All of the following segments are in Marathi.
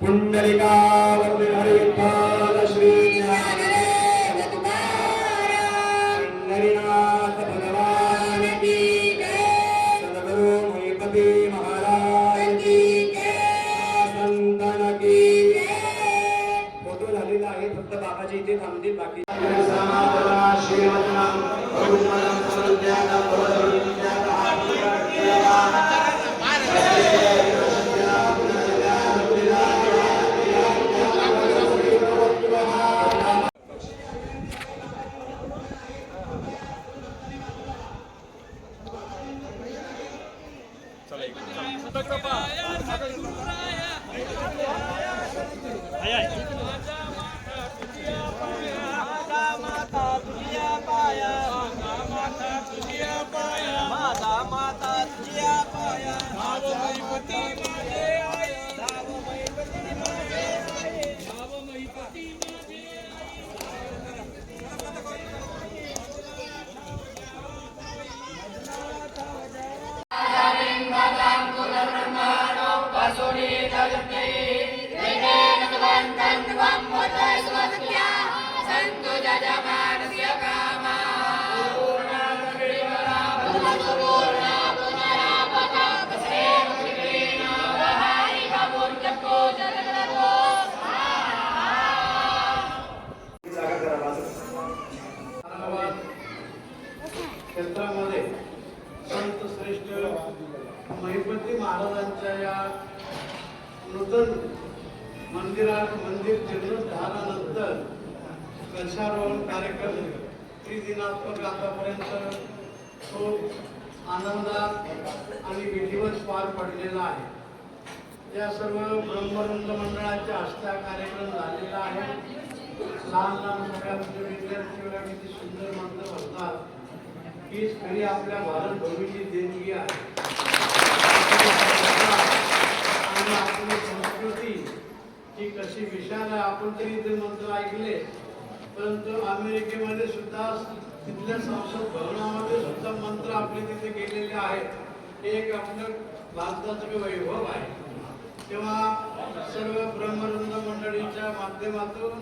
புன்னலிகாவன் 早い。त्रिदिनात्मक आतापर्यंत खूप आनंदात आणि विधिवत पार पडलेला आहे. या सर्व ब्रह्मरुंद मंडळाच्या हस्ते कार्यक्रम झालेला आहे. लहान लहान सगळ्या विद्यार्थीला किती सुंदर मंत्र म्हणतात. हीच खरी आपल्या भारत भूमीची देणगी आहे. आणि आपली संस्कृती ही कशी विशाल आहे आपण तरी ते मंत्र ऐकले. परंतु अमेरिकेमध्ये सुद्धा तिथल्या संसद भवनामध्ये सुद्धा मंत्र आपले तिथे गेलेले आहेत. हे एक आपलं भारताचं वैभव आहे. तेव्हा सर्व ब्रह्मवृंद मंडळीच्या माध्यमातून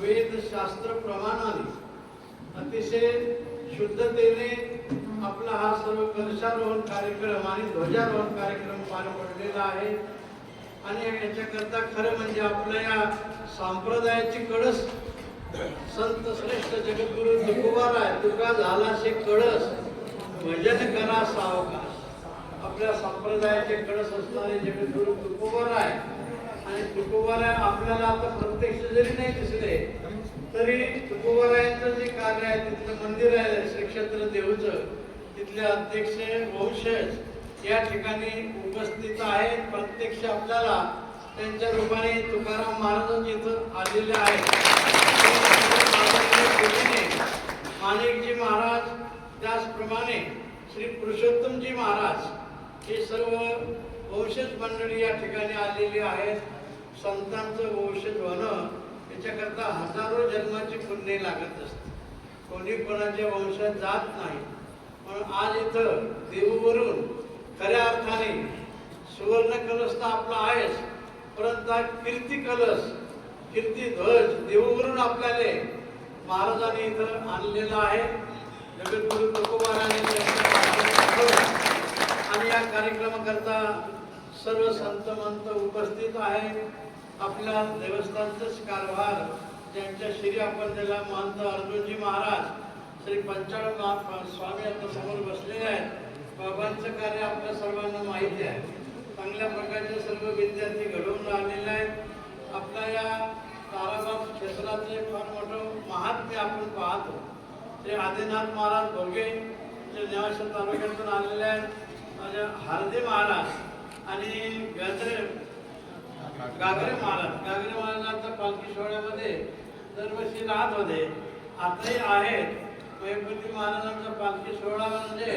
वेदशास्त्र प्रमाणाने अतिशय शुद्धतेने आपला हा सर्व कलशारोहण कार्यक्रम आणि ध्वजारोहण कार्यक्रम पार पडलेला आहे. आणि याच्याकरता खरं म्हणजे आपल्या या संप्रदायाची कळस संत श्रेष्ठ जगद्गुरु तुकोबार आहे तुका झाला शे कळस भजन करा सावकाश. आपल्या संप्रदायाचे कळस असणारे जगद्गुरु तुकोबार आहे आणि तुकोबार आहे आपल्याला आता प्रत्यक्ष जरी नाही दिसले तरी तुकोबारायांचं जे कार्य आहे तिथलं मंदिर आहे श्रीक्षेत्र देऊचं तिथले अध्यक्ष वंशज या ठिकाणी उपस्थित आहेत. प्रत्यक्ष आपल्याला त्यांच्या रूपाने तुकाराम महाराज इथं आलेले आहेत. माणिकजी महाराज त्याचप्रमाणे श्री पुरुषोत्तमजी महाराज हे सर्व वंशज मंडळी या ठिकाणी आलेली आहेत. संतांचं वंशज होणं याच्याकरता हजारो जन्माची पुण्य लागत असते. कोणी कोणाच्या वंशात जात नाही. पण आज इथं देऊवरून खऱ्या अर्थाने सुवर्ण कलश तर आपला आहेच. परंतु हा कीर्ती कलश कीर्ती ध्वज देऊवरून आपल्याला महाराजांनी इथं आणलेला आहे. जगद्गुरु तुकोबाराने आणि या कार्यक्रमाकरता सर्व संत मंत उपस्थित आहे. आपल्या देवस्थानचाच कारभार ज्यांच्या श्री आपण त्याला महंत अर्जुनजी महाराज श्री पंचाळ स्वामी आता समोर बसलेले आहेत. बाबांचं कार्य आपल्या सर्वांना माहिती आहे. चांगल्या प्रकारचे सर्व विद्यार्थी घडवून राहिलेले आहेत. आपल्या या ताराबाग क्षेत्रातले फार मोठं महात्म्य आपण पाहतो. ते आदिनाथ महाराज भोगे जे नेवासा तालुक्यातून आलेले आहेत माझ्या हार्दे महाराज आणि गजरे गागरे महाराज. गागरे महाराजांच्या पालखी सोहळ्यामध्ये दरवर्षी राहत होते आताही आहेत. मयपती महाराजांचा पालखी सोहळा म्हणजे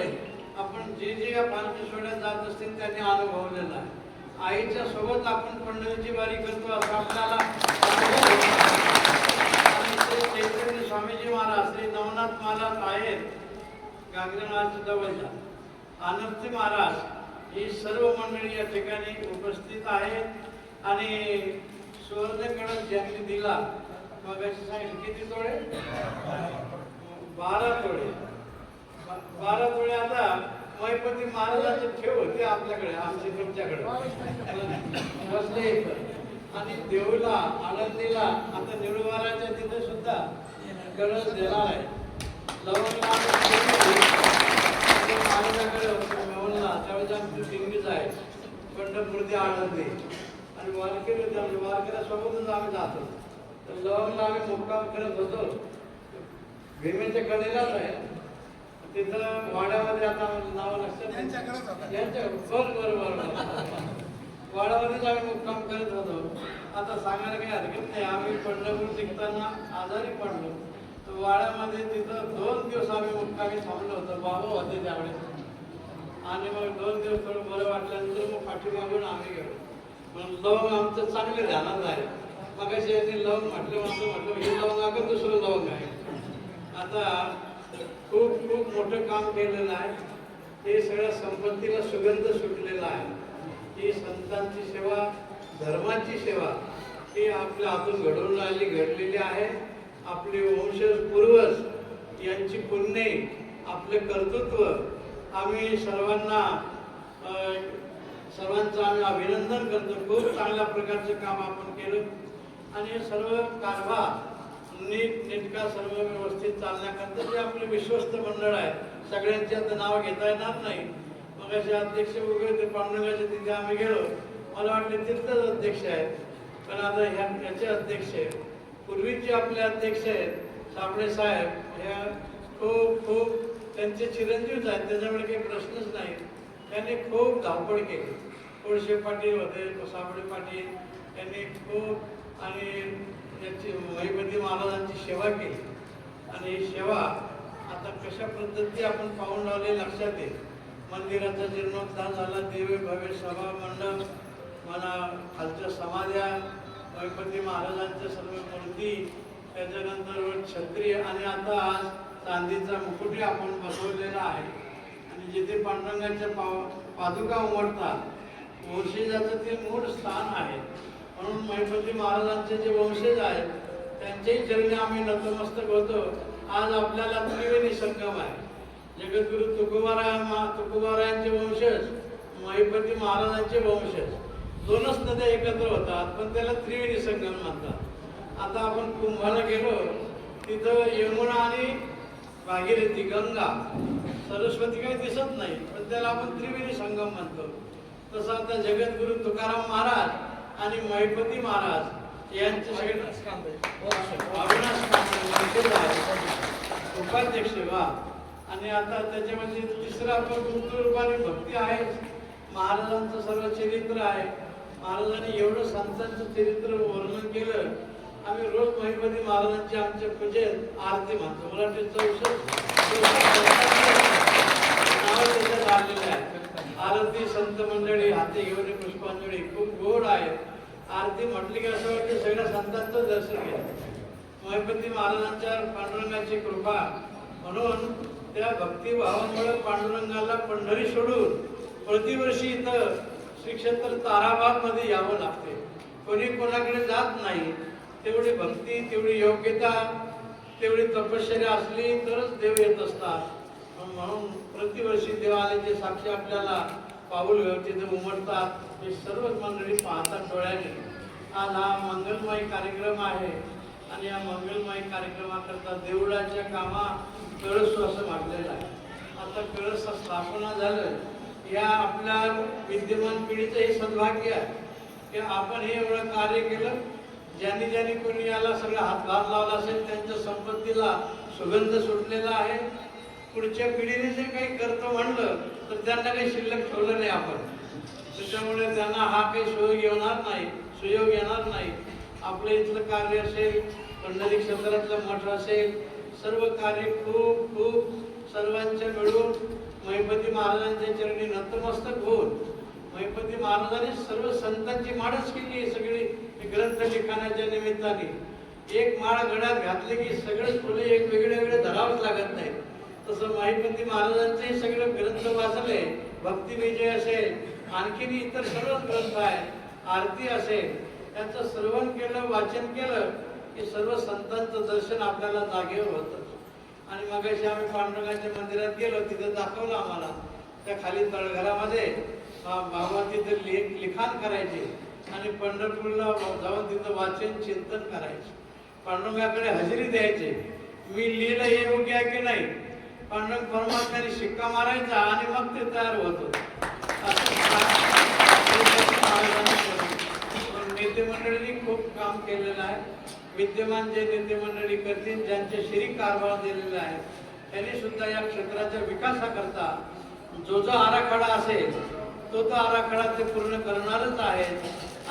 आपण जे जे या पालखी सोहळ्यात जात असतील त्यांनी अनुभवलेला आहे. आईच्या सोबत आपण पंढरीची वारी करतो असं आपल्याला चैतन्य स्वामीजी महाराज श्री नवनाथ महाराज आहेत. गागरे महाराज जवळचा महाराज ही सर्व मंडळी या ठिकाणी उपस्थित आहेत. आणि सुवर्णकडक ज्यांनी दिला मग सांगितलं किती तोळे? बारा तोळे. बारा तोळे आता मैपती महाराजाचे ठेव होते आपल्याकडे आमच्या तुमच्याकडे. बसले आणि देऊला आनंदीला आता निळवाराच्या तिथे सुद्धा कळस देणार आहे. लवंगला आम्ही महाराजाकडे मेवणला त्यावेळेस आमची दिंडीच आहे. पंढरपूर ते आनंदी आणि वारकरी होते आमच्या वारकऱ्यासोबतच आम्ही जातो. तर लवंगला आम्ही मुक्काम करत होतो. भीमेच्या कडेलाच आहे. तिथं वाड्यामध्ये आता नाव लक्षात. यांच्याकडे. बरं बरं बरं वाड्यामध्येच आम्ही मुक्काम करत होतो. आता सांगायला काही हरकत नाही. आम्ही पंढरपूर शिकताना आजारी पडलो. तर वाड्यामध्ये तिथं दोन दिवस आम्ही मुक्कामी थांबलो होतो. बाबा होते त्यावेळेस. आणि मग दोन दिवस थोडं बरं वाटल्यानंतर मग पाठीमागून आम्ही गेलो. मग लवंग आमचं चांगले ध्यानात आहे मग यांनी लवंग म्हटलं म्हणतो म्हटलं. हे लवंग अगं दुसरं लवंग आहे. आता खूप खूप मोठं काम केलेलं आहे. हे सगळ्या संपत्तीला सुगंध सुटलेला आहे. ही संतांची सेवा धर्माची सेवा ही आपल्या हातून घडवून राहिली घडलेली आहे. आपले वंशज पूर्वज यांची पुण्य आपले कर्तृत्व. आम्ही सर्वांना सर्वांचं आम्ही अभिनंदन करतो. खूप चांगल्या प्रकारचं काम आपण केलं. आणि सर्व कारभार नीट नेटका सर्व व्यवस्थित चालण्याकरता जे आपले विश्वस्त मंडळ आहे सगळ्यांचे आता नाव घेता येणार नाही. मग असे अध्यक्ष वगैरे ते पांडुरंगाचे तिथे आम्ही गेलो. मला वाटलं तिथलंच अध्यक्ष आहेत. पण आता ह्या याचे अध्यक्ष आहेत. पूर्वीचे आपले अध्यक्ष आहेत साबळे साहेब. ह्या खूप खूप त्यांचे चिरंजीवच आहेत. त्याच्यामुळे काही प्रश्नच नाही. त्यांनी खूप धावपळ केली. कोळशे पाटील होते साबळे पाटील. यांनी खूप आणि त्यांची महिपती महाराजांची सेवा केली. आणि ही सेवा आता कशा पद्धती आपण पाहून लावले लक्षात येईल मंदिराचा जीर्णोद्धार झाला देवे भव्य सभा मंडप म्हणा खालच्या समाध्या गणपती महाराजांच्या सर्व मूर्ती त्याच्यानंतर छत्री आणि आता आज चांदीचा मुकुटी आपण बसवलेला आहे. आणि जिथे पांडुरंगाच्या पाव पादुका उमटतात वंशजाचं ते मूळ स्थान आहे. म्हणून महिपती महाराजांचे जे वंशज आहेत त्यांच्याही चरणी आम्ही नतमस्तक होतो. आज आपल्याला त्रिवेणी संगम आहे. जगद्गुरु तुकोबाराया मा तुकोबारायांचे वंशज महिपती महाराजांचे वंशज दोनच नद्या एकत्र होतात पण त्याला त्रिवेणी संगम म्हणतात. आता आपण कुंभाला गेलो तिथं यमुना आणि भागीरथी गंगा सरस्वती काही दिसत नाही पण त्याला आपण त्रिवेणी संगम म्हणतो. तसं आता जगद्गुरु तुकाराम महाराज आणि महिपती महाराज यांचे सगळे अविनाश उपाध्यक्ष वा. आणि आता त्याच्यामध्ये तिसरा आपण रूपाने भक्ती आहे. महाराजांचं सर्व चरित्र आहे. महाराजांनी एवढं संतांचं चरित्र वर्णन केलं. आम्ही रोज महिपती महाराजांची आमच्या पूजेत आरती म्हणतो मराठी चौसष्ट नाव त्याच्यात आलेलं आहे. आरती संत मंडळी हाती घेऊन पुष्पांजली. खूप गोड आहे. आरती म्हटली की असं वाटतं सगळ्या संतांचं दर्शन घ्या. महिपती महाराजांच्या पांडुरंगाची कृपा. म्हणून त्या भक्तिभावामुळे पांडुरंगाला पंढरी सोडून प्रतिवर्षी इथं श्री क्षेत्र ताराबागमध्ये यावं लागते. कोणी कोणाकडे जात नाही. तेवढी भक्ती तेवढी योग्यता तेवढी तपश्चर्या असली तरच देव येत असतात. म्हणून प्रतिवर्षी देवालयाचे साक्षी आपल्याला पाऊल तिथे उमटतात. हे सर्वच मंडळी पाहतात डोळ्याने. आज हा मंगलमय कार्यक्रम आहे. आणि या मंगलमय कार्यक्रमाकरता देवळाच्या कामा कळस असं वाटलेलं आहे. आता कळस स्थापना झालं. या आपल्या विद्यमान पिढीचं हे सद्भाग्य आहे. की आपण हे एवढं कार्य केलं. ज्यांनी ज्यांनी कोणी याला सगळं हातभार लावला असेल त्यांच्या संपत्तीला सुगंध सुटलेला आहे. पुढच्या पिढीने जर काही करतो म्हणलं तर त्यांना काही शिल्लक ठेवलं नाही आपण. त्याच्यामुळे त्यांना हा काही सुयोग येणार नाही सुयोग येणार नाही. आपलं इथलं कार्य असेल पंढरी क्षेत्रातलं मठ असेल सर्व कार्य खूप खूप सर्वांच्या मिळून महिपती महाराजांच्या चरणी नतमस्तक होऊन महिपती महाराजांनी सर्व संतांची माळच केली सगळी. हे ग्रंथ लिखाणाच्या निमित्ताने. एक माळ गळ्यात घातली की सगळे फुले एक वेगळे वेगळे धरावंच लागत नाही तसं माहिती महाराजांचे सगळे ग्रंथ वाचले भक्ती विजय असेल आणखीन इतर सर्वच ग्रंथ आहेत आरती असेल त्याचं श्रवण केलं वाचन केलं की सर्व संतांचं दर्शन आपल्याला जागेवर होतं. आणि मग आम्ही पांडुरंगाच्या मंदिरात गेलो तिथं दाखवलं आम्हाला त्या खाली तळघरामध्ये बाबा तिथे लेख लिखाण करायचे आणि पंढरपूरला जाऊन तिथं वाचन चिंतन करायचे. पांडुरंगाकडे हजेरी द्यायचे मी लिहिलं हे योग्य आहे की नाही? पांडुरंग परमात्म्याने शिक्का मारायचा आणि मग ते तयार होत नेते मंडळींनी खूप काम केलेलं आहे. विद्यमान जे नेते मंडळी करतील ज्यांचे श्री कारभार दिलेले आहेत त्यांनी सुद्धा या क्षेत्राच्या विकासाकरता जो जो आराखडा असेल तो तो आराखडा ते पूर्ण करणारच आहेत.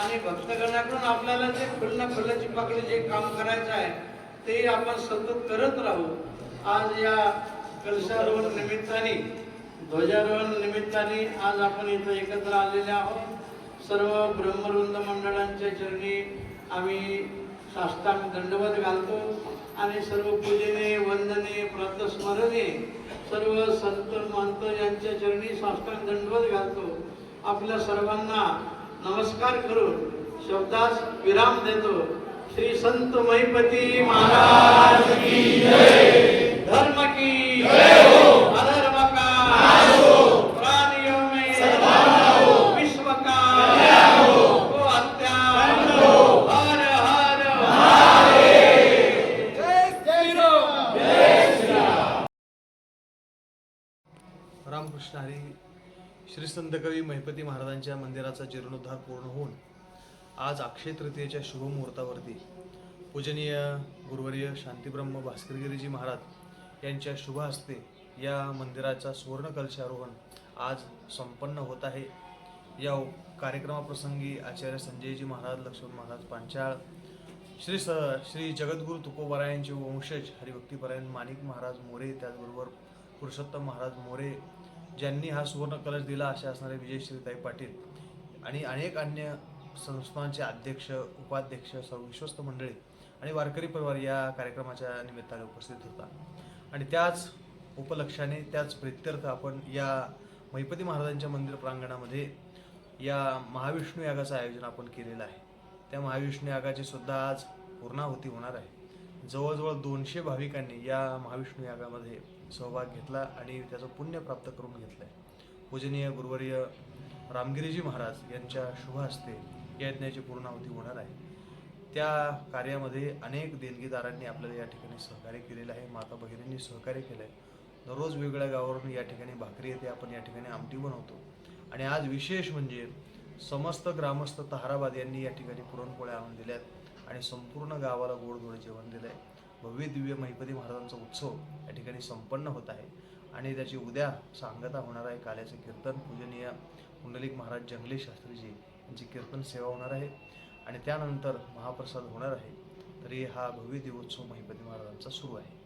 आणि भक्तगणाकडून आपल्याला जे खुलना खुल्ल्याची पकडे जे काम करायचं आहे ते आपण सतत करत राहू. आज या कलशारोहण निमित्ताने ध्वजारोहण निमित्ताने आज आपण इथं एकत्र आलेले आहोत. सर्व ब्रह्मवृंद मंडळांच्या चरणी आम्ही साष्टांग दंडवत घालतो आणि सर्व पूजेने वंदने प्रातस्मरणे सर्व संत महंत यांच्या चरणी साष्टांग दंडवत घालतो. आपल्या सर्वांना नमस्कार करून शब्दास विराम देतो. श्री संत महिपती महाराज की जय. रामकृष्ण हरी श्री संतकवी महिपती महाराजांच्या मंदिराचा जीर्णोद्धार पूर्ण होऊन आज अक्षय तृतीयेच्या शुभमुहूर्तावरती पूजनीय गुरुवर्य शांतीब्रह्म भास्करगिरीजी महाराज यांच्या शुभ हस्ते या मंदिराचा सुवर्ण कलशारोहण आज संपन्न होत आहे. या कार्यक्रमाप्रसंगी आचार्य संजयजी महाराज लक्ष्मण महाराज पांचाळ श्री स श्री जगद्गुरु तुकोबारायांचे वंशज हरिभक्तीपरायण माणिक महाराज मोरे त्याचबरोबर पुरुषोत्तम महाराज मोरे ज्यांनी हा सुवर्ण कलश दिला असे असणारे विजय श्रीताई पाटील आणि अनेक अन्य संस्थांचे अध्यक्ष उपाध्यक्ष सर्व विश्वस्त मंडळी आणि वारकरी परिवार या कार्यक्रमाच्या निमित्ताने उपस्थित होता. आणि त्याच उपलक्षाने त्याच प्रित्यर्थ आपण या महिपती महाराजांच्या मंदिर प्रांगणामध्ये या महाविष्णू यागाचं आयोजन आपण केलेलं आहे. त्या महाविष्णू यागाची सुद्धा आज पूर्णाहुती होणार आहे. जवळजवळ दोनशे भाविकांनी या महाविष्णू यागामध्ये सहभाग घेतला आणि त्याचं पुण्य प्राप्त करून घेतलं आहे पूजनीय गुरुवर्य रामगिरीजी महाराज यांच्या शुभ हस्ते या यज्ञाची पूर्णाहुती होणार आहे. त्या कार्यामध्ये अनेक देणगीदारांनी आपल्याला या ठिकाणी सहकार्य केलेलं आहे. माता भगिनींनी सहकार्य केलं आहे दररोज वेगवेगळ्या गावावरून या ठिकाणी भाकरी येते. आपण या ठिकाणी आमटी बनवतो. आणि आज विशेष म्हणजे समस्त ग्रामस्थ तहाराबाद यांनी या ठिकाणी पुरणपोळ्या आणून दिल्यात आणि संपूर्ण गावाला गोडधोड जेवण दिलं आहे भव्य दिव्य महिपती महाराजांचा उत्सव या ठिकाणी संपन्न होत आहे. आणि त्याची उद्या सांगता होणार आहे काल्याचे कीर्तन. पूजनीय पुंडलिक महाराज जंगले शास्त्रीजी यांची कीर्तन सेवा होणार आहे. आणि त्यानंतर महाप्रसाद होणार आहे. तरी हा भव्य दिवोत्सव महिपती महाराजांचा सुरू आहे.